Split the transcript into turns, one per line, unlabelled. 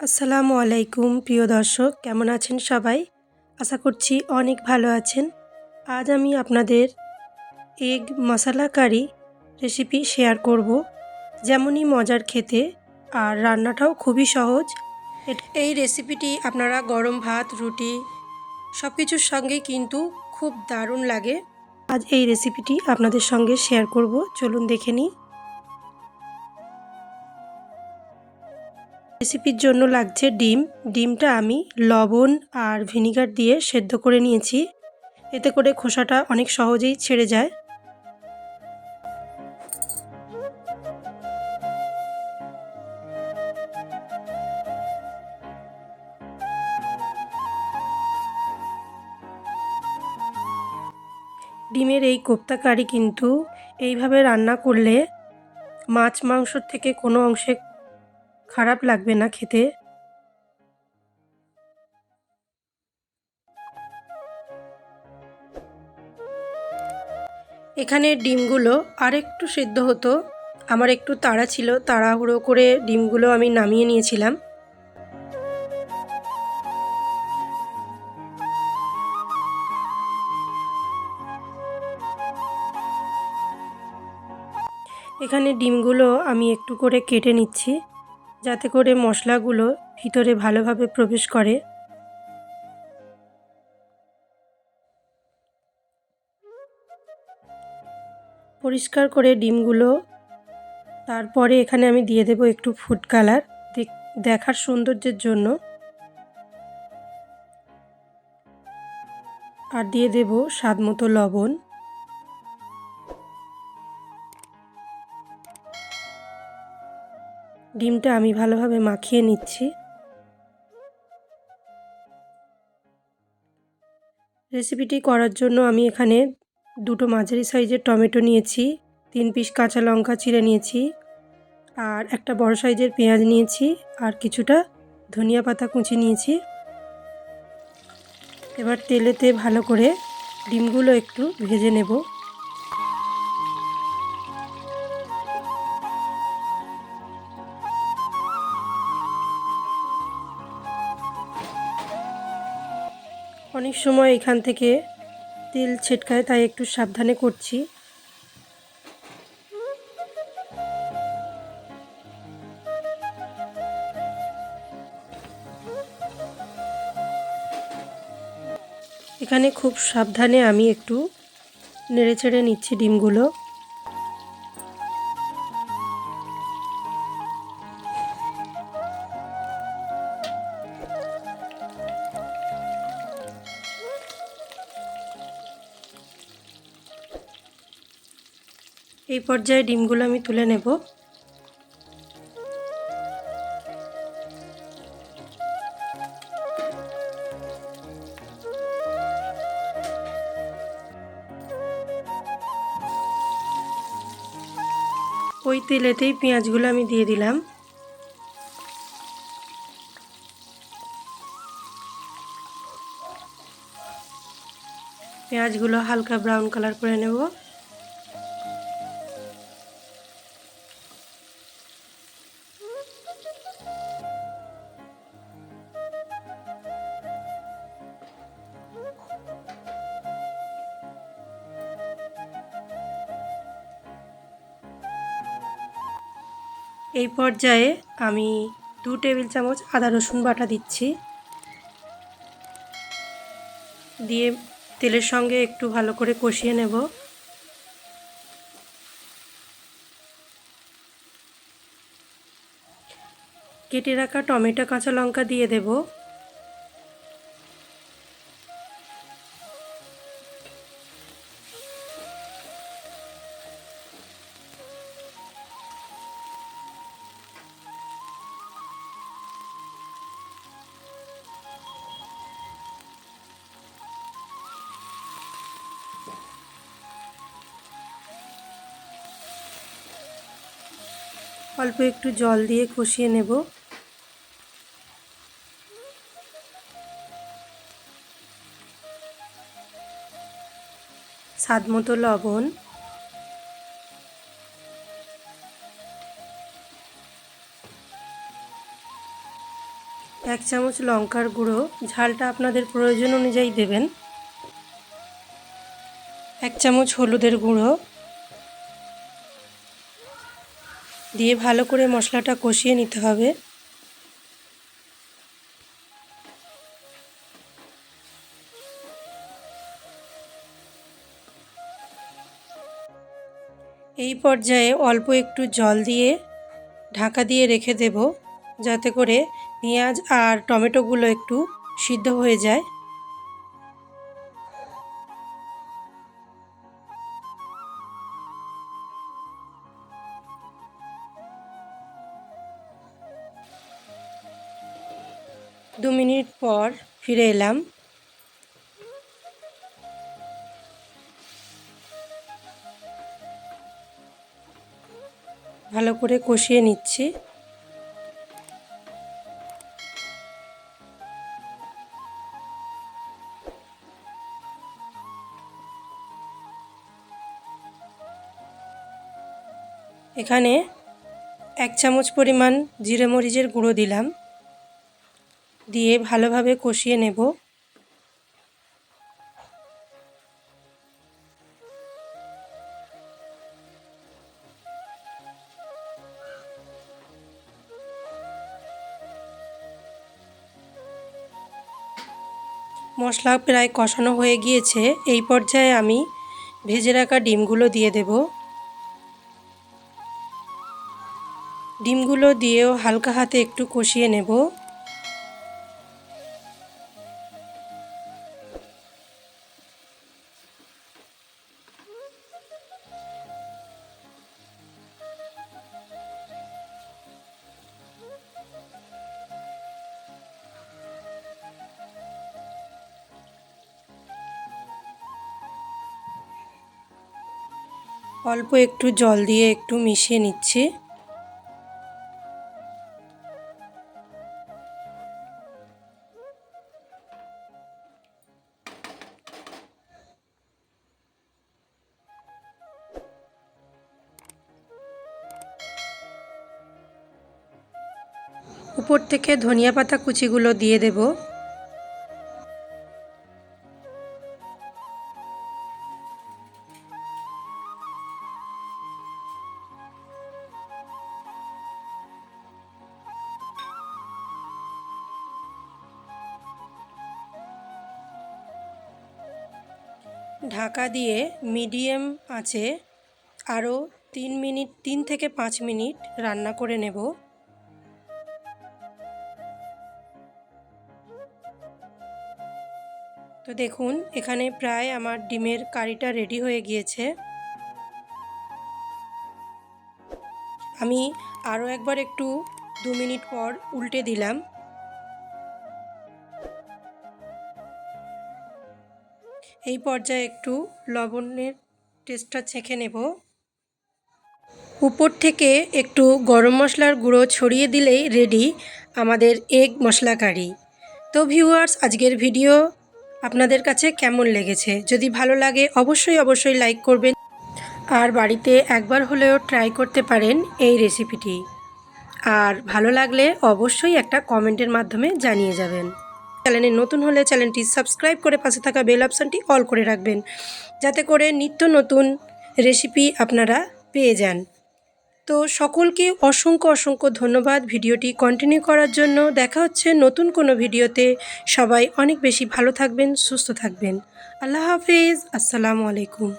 আসসালামু আলাইকুম, প্রিয় দর্শক। কেমন আছেন সবাই? আশা করছি অনেক ভালো আছেন। আজ আমি আপনাদের egg masala curry recipe share করব। যেমনই মজার খেতে, আর রান্নাটাও খুবই সহজ। এই রেসিপিটি আপনারা গরম ভাত, রুটি সব কিছুর সঙ্গে কিন্তু খুব দারুণ লাগে। আজ এই রেসিপিটি আপনাদের সঙ্গে শেয়ার করব। চলুন দেখে নিই। রেসিপির জন্য লাগছে ডিম। ডিমটা আমি লবণ আর ভিনিগার দিয়ে সেদ্ধ করে নিয়েছি। এতে করে খোসাটা অনেক সহজেই ছেড়ে যায়। ডিমের এই কোপ্তা কারি কিন্তু এইভাবে রান্না করলে মাছ মাংসর থেকে কোনো অংশে খারাপ লাগবে না খেতে। এখানে ডিমগুলো আর একটু সেদ্ধ হতো। আমার একটু তাড়া ছিল, তাড়াহুড়ো করে ডিমগুলো আমি নামিয়ে নিয়েছিলাম। এখানে ডিমগুলো আমি একটু করে কেটে নিচ্ছি। যাতে করে মশলাগুলো ভিতরে ভালোভাবে প্রবেশ করে। পরিষ্কার করে ডিমগুলো। তারপরে এখানে আমি দিয়ে দেব একটু ফুড কালার দেখার সৌন্দর্যের জন্য। আর দিয়ে দেব স্বাদ মতো লবণ। ডিমটা আমি ভালোভাবে মাখিয়ে নিচ্ছি। রেসিপিটি করার জন্য আমি এখানে দুটো মাঝারি সাইজের টমেটো নিয়েছি, তিন পিস কাঁচা লঙ্কা চিড়ে নিয়েছি, আর একটা বড় সাইজের পেঁয়াজ নিয়েছি, আর কিছুটা ধনিয়া পাতা কুচি নিয়েছি। এবার তেলেতে ভালো করে ডিমগুলো একটু ভেজে নেব। সময় এখান থেকে তেল ছিটকায়, তাই একটু সাবধানে করছি। এখানে খুব সাবধানে আমি একটু নেড়ে চেড়ে নিচ্ছি ডিমগুলো। এই পর্যায়ে ডিমগুলো আমি তুলে নেব। ওই তেলেতেই পেঁয়াজগুলো আমি দিয়ে দিলাম। পেঁয়াজগুলো হালকা ব্রাউন কালার করে নেব। এই পর্যায়ে আমি দু টেবিল চামচ আদা রসুন বাটা দিচ্ছি। দিয়ে তেলের সঙ্গে একটু ভালো করে কষিয়ে নেব। কেটে রাখা টমেটো, কাঁচা লঙ্কা দিয়ে দেব। অল্প একটু জল দিয়ে কষিয়ে নেব। স্বাদ মতো লবণ। এক চামচ লঙ্কার গুঁড়ো। ঝালটা আপনাদের প্রয়োজন অনুযায়ী দেবেন। এক চামচ হলুদের গুঁড়ো। দিয়ে ভালো করে মশলাটা কষিয়ে নিতে হবে। এই পর্যায়ে অল্প একটু জল দিয়ে ঢাকা দিয়ে রেখে দেব, যাতে করে পেঁয়াজ আর টমেটোগুলো একটু সিদ্ধ হয়ে যায়। দু মিনিট পর ফিরে এলাম। ভালো করে কষিয়ে নিচ্ছি। এখানে এক চামচ পরিমাণ জিরে মরিচের গুঁড়ো দিলাম। দিয়ে ভালোভাবে কষিয়ে নেব। মশলা প্রায় কষানো হয়ে গিয়েছে। এই পর্যায়ে আমি ভেজে রাখা ডিমগুলো দিয়ে দেব। ডিমগুলো দিয়েও হালকা হাতে একটু কষিয়ে নেব। অল্প একটু জল দিয়ে একটু মিশিয়ে নিচ্ছি। উপর থেকে ধনিয়া পাতা কুচিগুলো দিয়ে দেব। ঢাকা দিয়ে মিডিয়াম আছে, আরও তিন মিনিট, তিন থেকে পাঁচ মিনিট রান্না করে নেব। তো দেখুন, এখানে প্রায় আমার ডিমের কারিটা রেডি হয়ে গিয়েছে। আমি আরও একবার একটু দু মিনিট পর উল্টে দিলাম। এই পর্যায়ে একটু লবণের টেস্টটা চেখে নেব। উপর থেকে একটু গরম মশলার গুঁড়ো ছড়িয়ে দিলেই রেডি আমাদের এগ মশলা কারি তো ভিউয়ার্স আজকের ভিডিও আপনাদের কাছে কেমন লেগেছে? যদি ভালো লাগে, অবশ্যই অবশ্যই লাইক করবেন। আর বাড়িতে একবার হলেও ট্রাই করতে পারেন এই রেসিপিটি আর ভালো লাগলে অবশ্যই একটা কমেন্টের মাধ্যমে জানিয়ে যাবেন। চ্যানেলে নতুন হলে চ্যানেলটি সাবস্ক্রাইব করে পাশে থাকা বেল অপশানটি অল করে রাখবেন, যাতে করে নিত্য নতুন রেসিপি আপনারা পেয়ে যান। তো সকলকে অসংখ্য অসংখ্য ধন্যবাদ ভিডিওটি কন্টিনিউ করার জন্য। দেখা হচ্ছে নতুন কোনো ভিডিওতে। সবাই অনেক বেশি ভালো থাকবেন, সুস্থ থাকবেন। আল্লাহ হাফিজ, আসসালামু আলাইকুম।